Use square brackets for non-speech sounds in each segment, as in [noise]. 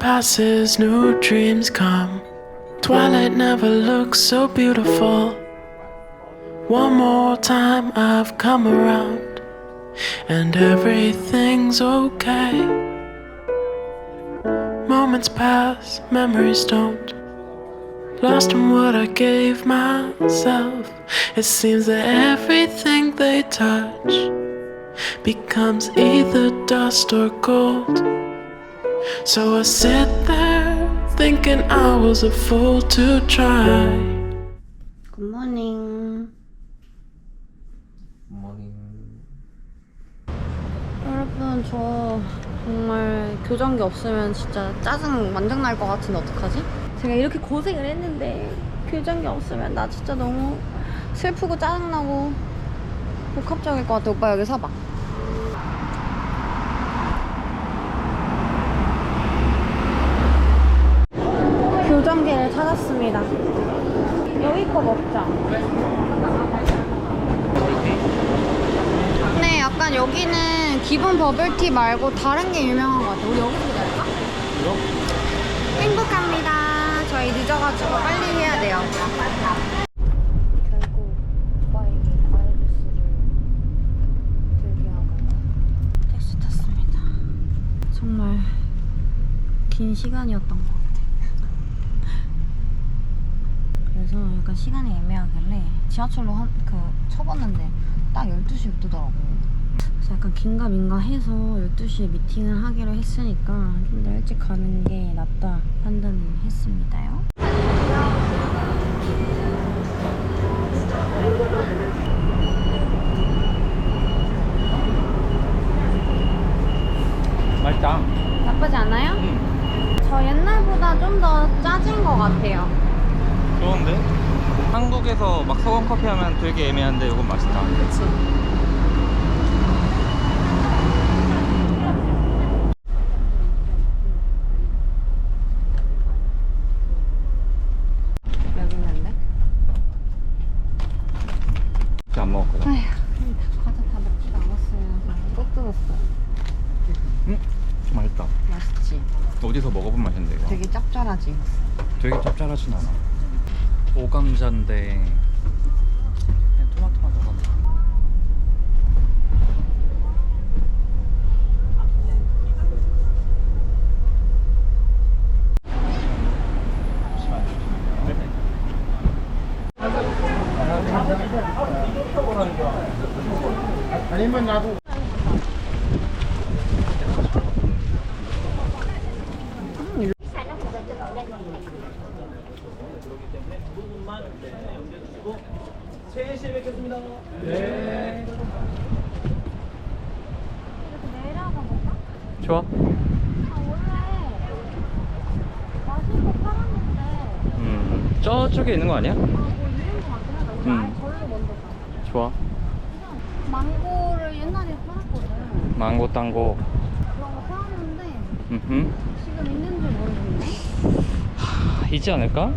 Passes, new dreams come. Twilight never looks so beautiful. One more time I've come around, and everything's okay. Moments pass, memories don't. Lost in what I gave myself. It seems that everything they touch becomes either dust or gold. So I sit there thinking I was a fool to try. 굿모닝 모닝 여러분 저 정말 교정기 없으면 진짜 짜증 완전 날 것 같은데 어떡하지? 제가 이렇게 고생을 했는데 교정기 없으면 나 진짜 너무 슬프고 짜증나고 복합적일 것 같아 오빠 여기 서봐 교정기를 찾았습니다 여기 거 먹자 네, 약간 여기는 기본 버블티 말고 다른 게 유명한 것 같아요. 우리 여기서 기다릴까? 행복합니다. 저희 늦어가지고 빨리 해야 돼요. 결국 오빠에게 과일 주스를 들게 하고 택시 탔습니다. 정말 긴 시간이었던 것 같아요. 그래서 약간 시간이 애매하길래 지하철로 한, 그 쳐봤는데 딱 12시에 뜨더라고. 그래서 약간 긴가민가 해서 12시에 미팅을 하기로 했으니까 좀 더 일찍 가는 게 낫다 판단을 했습니다요. 맛있다 나쁘지 않아요? 응 저 옛날보다 좀 더 짜진 것 같아요. 한국에서 막 소금 커피 하면 되게 애매한데 이건 맛있다 그치. 여기 있는데? 진짜 안 먹었거든 아휴, 과자 다 먹지도 않았어요. 꼭 뜯었어. 응? 맛있다 맛있지? 어디서 먹어본 맛인데 이거 되게 짭짤하지? 되게 짭짤하진 않아 오감자인데 토마토만 넣었나 내려가 볼까? 좋아 아, 원래 맛있고 팔았는데 음 저쪽에 있는 거 아니야? 있는. 우리 음. 가. 좋아 망고를 옛날에 팔았거든. 망고 땅고 그런 거 팔았는데 음흠 지금 있는지 모르겠네. 하, 있지 않을까?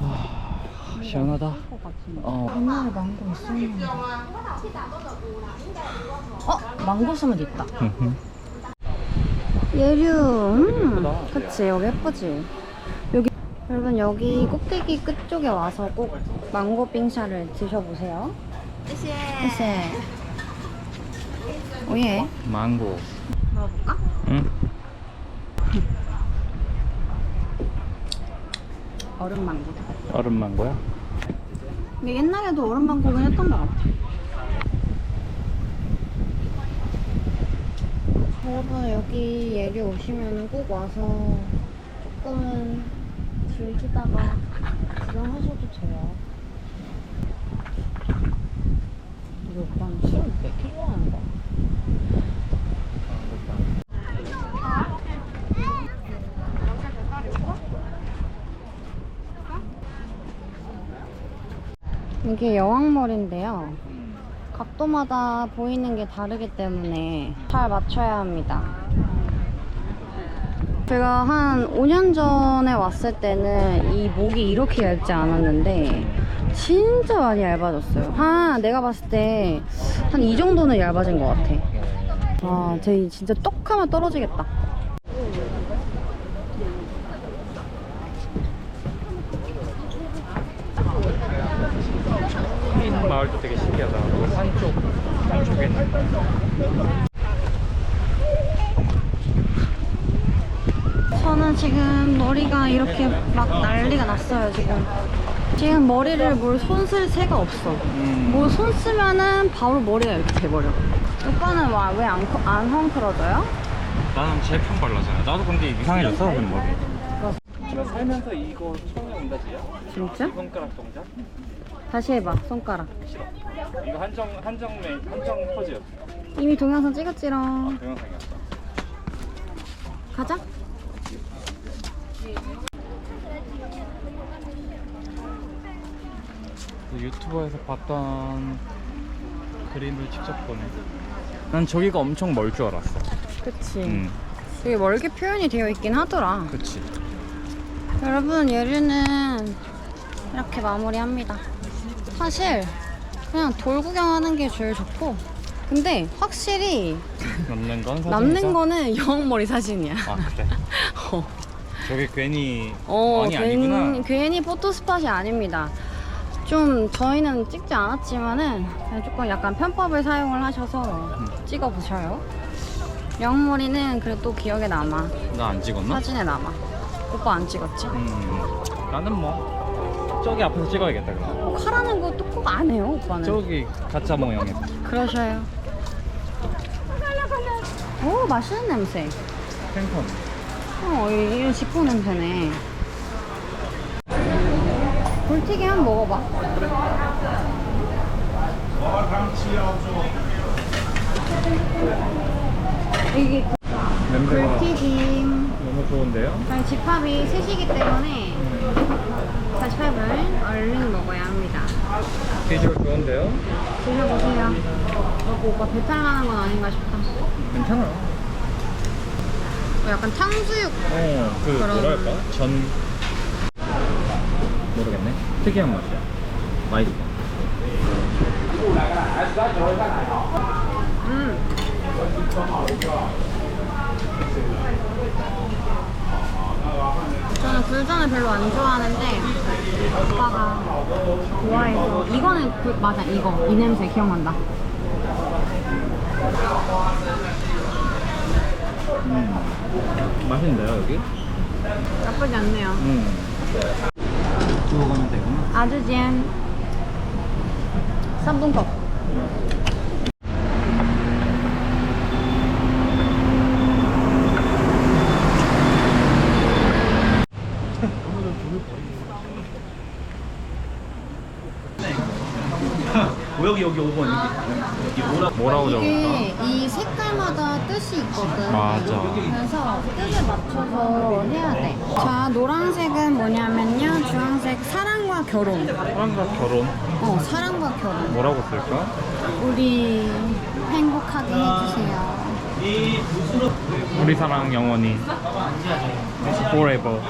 아, 시원하다 것 같은데. 어. 옛날에 망고 있었는데. 어? 망고 스무디 있다. 음흠. 예류. 음. 그치 여기 예쁘지. 여기 여러분 여기 꼭대기 끝쪽에 와서 꼭 망고 빙샤를 드셔보세요.谢谢. 오예. 망고 먹어볼까? 응? 얼음 망고. 얼음 망고야? 근데 옛날에도 얼음 망고긴 했던 것 같아. 여러분 여기 예리 오시면 꼭 와서 조금은 즐기다가 구경하셔도 돼요. 우리 오빠는 왜 이렇게 좋아하는 거야? 이게 여왕몰인데요. 각도마다 보이는 게 다르기 때문에 잘 맞춰야 합니다. 제가 한 5년 전에 왔을 때는 이 목이 이렇게 얇지 않았는데 진짜 많이 얇아졌어요. 한 내가 봤을 때 한 이 정도는 얇아진 것 같아. 아, 저희 진짜 똑 하면 떨어지겠다. 마을도 되게 신기하다. 그 산쪽 산쪽에 있는. 저는 지금 머리가 이렇게 막 난리가 났어요, 지금. 지금 머리를 뭘 손 쓸 새가 없어. 음. 뭐손 쓰면은 바로 머리가 이렇게 돼버려. 오빠는 왜안 안 헝클어져요? 나는 편 발라잖아. 나도 근데 이상해졌어 그 머리. 나 살면서 이거 처음에 온다 지야. 진짜? 손가락 동작. 다시 해봐, 손가락. 이거 한정 한정매 한정 포즈였어. 이미 동영상 찍었지롱. 동영상이었어. 가자. 그 유튜버에서 봤던 그림을 직접 보네. 난 저기가 엄청 멀 줄 알았어. 그치. 응, 되게 멀게 표현이 되어 있긴 하더라. 그치. 여러분, 예류는 이렇게 마무리합니다. 사실 그냥 돌 구경하는 게 제일 좋고 근데 확실히 남는 건 사진이다? 남는 거는 [laughs] 여왕머리 사진이야. 아 그래? [laughs] 어, 저게 괜히 어 아니 괜- 아니구나. 괜히 포토스팟이 아닙니다. 좀 저희는 찍지 않았지만은 그냥 조금 약간 편법을 사용을 하셔서 음. 찍어 보셔요. 여왕머리는 그래도 기억에 남아. 나 안 찍었나? 사진에 남아. 오빠 안 찍었지? 음, 나는 뭐 저기 앞에서 찍어야겠다 그럼. 뭐 카라는 거 또 꼭 안 해요, 오빠는. 저기 가짜 모형에서. 그러셔요. 오, 맛있는 냄새. 팬텀. 어, 이- 이런 직구 냄새네. 굴튀기 한 번 먹어봐. 이게 냄새가 굴튀김. 너무 좋은데요? 저희 집합이 셋이기 때문에 48분 얼른 먹어야 합니다. 비주얼 좋은데요? 드셔보세요. 어, 오빠 배탈 나는 건 아닌가 싶다. 괜찮아. 어, 약간 탕수육 어, 그 그런- 뭐랄까? 전 모르겠네. 특이한 맛이야. 맛있어. 음. 저는 굴전을 별로 안 좋아하는데 오빠가 좋아해서 이거는 굴, 맞아 이거. 이 냄새 기억난다. 맛있는데요 여기? 나쁘지 않네요. 음. 두고 가면 되구나. 아주 젠. 3분컵 [laughs] 여기 여기 5번 여기 뭐라 뭐라고 적었다? 이게 이 색깔마다 뜻이 있거든 맞아. 그래서 뜻에 맞춰서 해야 돼. 자, 노란색은 뭐냐면요. 주황색 사랑과 결혼. 사람과 결혼 어, 사랑과 결혼. 뭐라고 쓸까? 우리 행복하게 해주세요. 우리 사랑 영원히 forever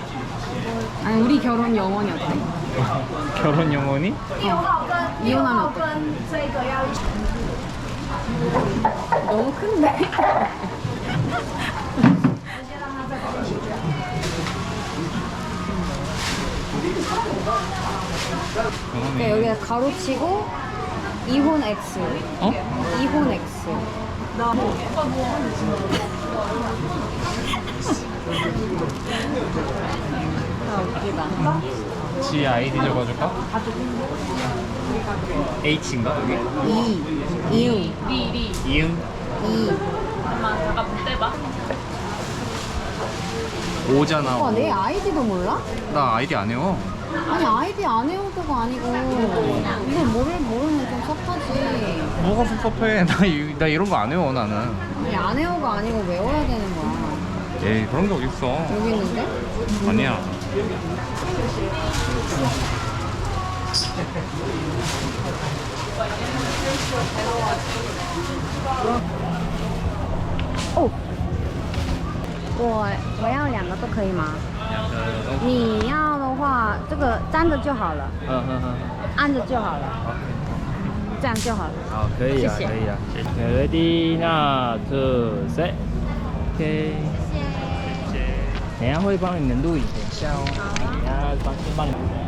아니, 우리 결혼 영원히 어때? [laughs] 결혼 영원히 어, 이혼하면 어때? 너무 큰데? 그러니까 영원히 여기다 가로치고 이혼 X. 어? 이혼 X. 아 웃기다. 지 아이디 적어줄까? H인가 여기? 이, 이응, 이응 이. 오잖아 오빠 내 아이디도 몰라? 나 아이디 안 해요 아니 아이디 안 외우고가 아니고 이걸 모를 모르면 좀 섭하지. 뭐가 섭섭해 [laughs] 나, 이- 나 이런 거 안 해요 나는 아니 안 외우가 아니고 외워야 되는 거야. 에이 그런 게 어딨어 여기 있는데? 아니야 어 [laughs]. 我我要两个都可以吗？你要的话，这个粘着就好了，嗯嗯嗯,按着就好了。这样就好了。好，可以啊，可以啊。谢谢。Ready，那 two set。OK。谢谢。等下会帮你们录影，等一下哦。等下帮先帮你们。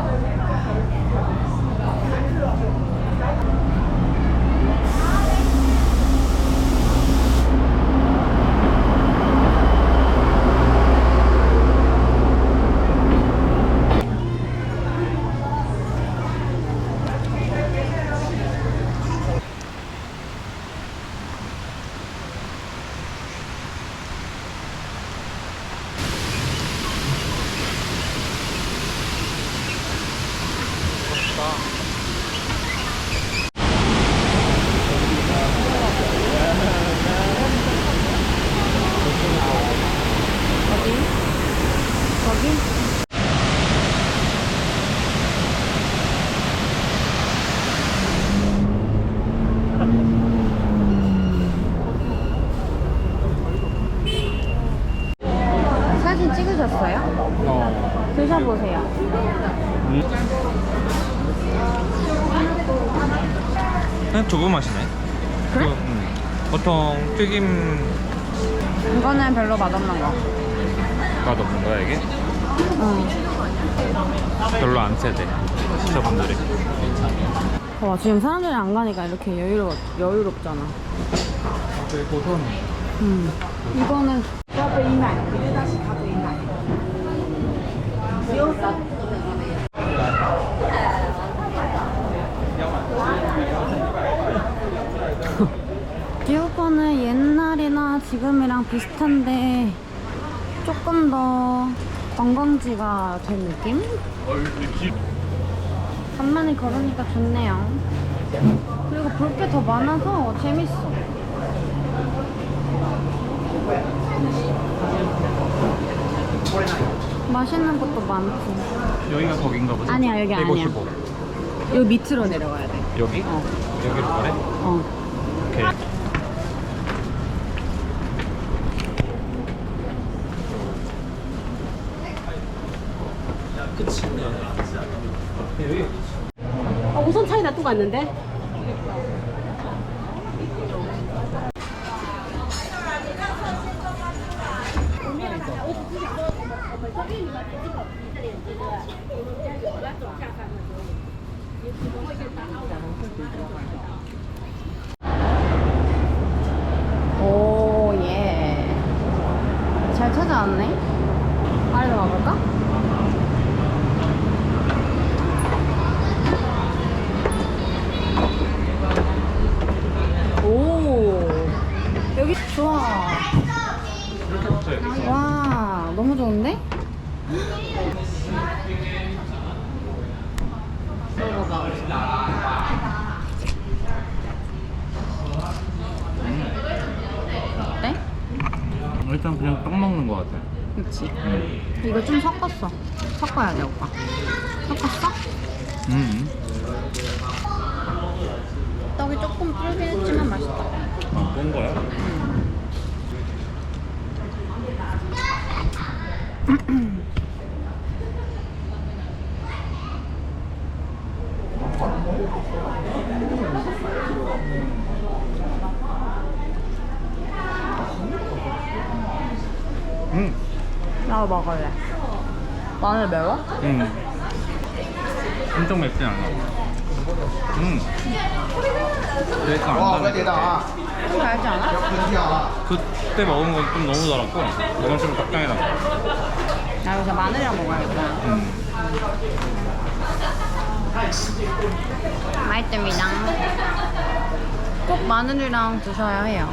튀김 이거는 별로 맛없는 거. 맛없는 거야 이게? 응. 별로 안 세대 시청자분들이. 와 지금 사람들이 안 가니까 이렇게 여유롭, 여유롭잖아. 되게 고소한. 음. 이거는 이거는 옛날이나 지금이랑 비슷한데 조금 더 관광지가 된 느낌? 간만에 걸으니까 좋네요. 그리고 볼 게 더 많아서 재밌어. 맛있는 것도 많고. 여기가 거긴가 보지? 아니야, 여기 아니야. 155. 여기 밑으로 내려가야 돼. 여기? 어. 여기로 가래? 어. 오케이. 어, 우선 차에 놔두고 왔는데? 오, 예. 잘 찾아왔네. 아래로 가볼까? 오, 여기 좋아. 이렇게 붙어 여기. 와, 너무 좋은데? 어때? 일단 그냥 떡 먹는 거 같아. 그치? 이거 좀 섞었어. 섞어야 돼, 오빠. 섞었어? 음. 떡이 조금 불긴 했지만 맛있다. 아, 본 거야? 음. 나도 먹을래. 마늘 매워? 음. 엄청 맵진 않아. 음. 내가 안 달래. 좀 달지 않아? 그때 먹은 건 좀 너무 달았고 이건 좀 적당히 달아. 나 여기서 마늘이랑 먹어야겠다. 음. 맛있습니다. 꼭 마늘이랑 드셔야 해요.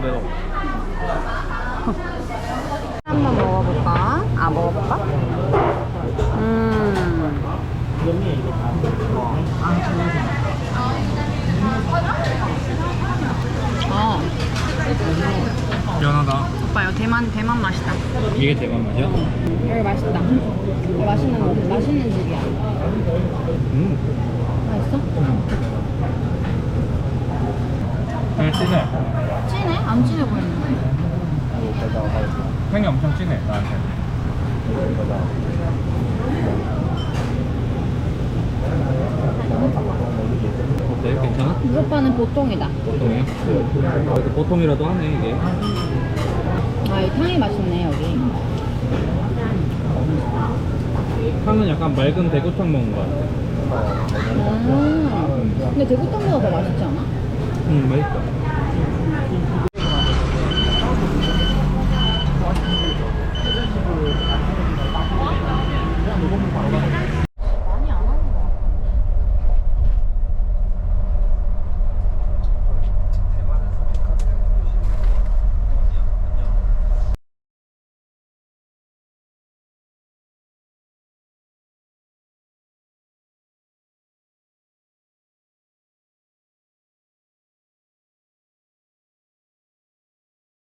매워 한번 먹어볼까? 아 먹어볼까? 음. 어, 연하다 오빠 이거 대만 대만 맛이다. 이게 대만 맛이야? 여기 맛있다. 여기 맛있는 맛있는 집이야. 음 맛있어? 그냥 진해 진해? 안 진해 보이는데. 향이 엄청 진해 나한테 어때? 괜찮아? 이 오빠는 보통이다. 보통이야? 그래도 보통이라도 하네 이게 아, 이 탕이 맛있네 여기. 탕은 약간 맑은 대구탕 먹는 거 같아 음. 근데 대구탕보다 더 맛있지 않아? 음 맛있다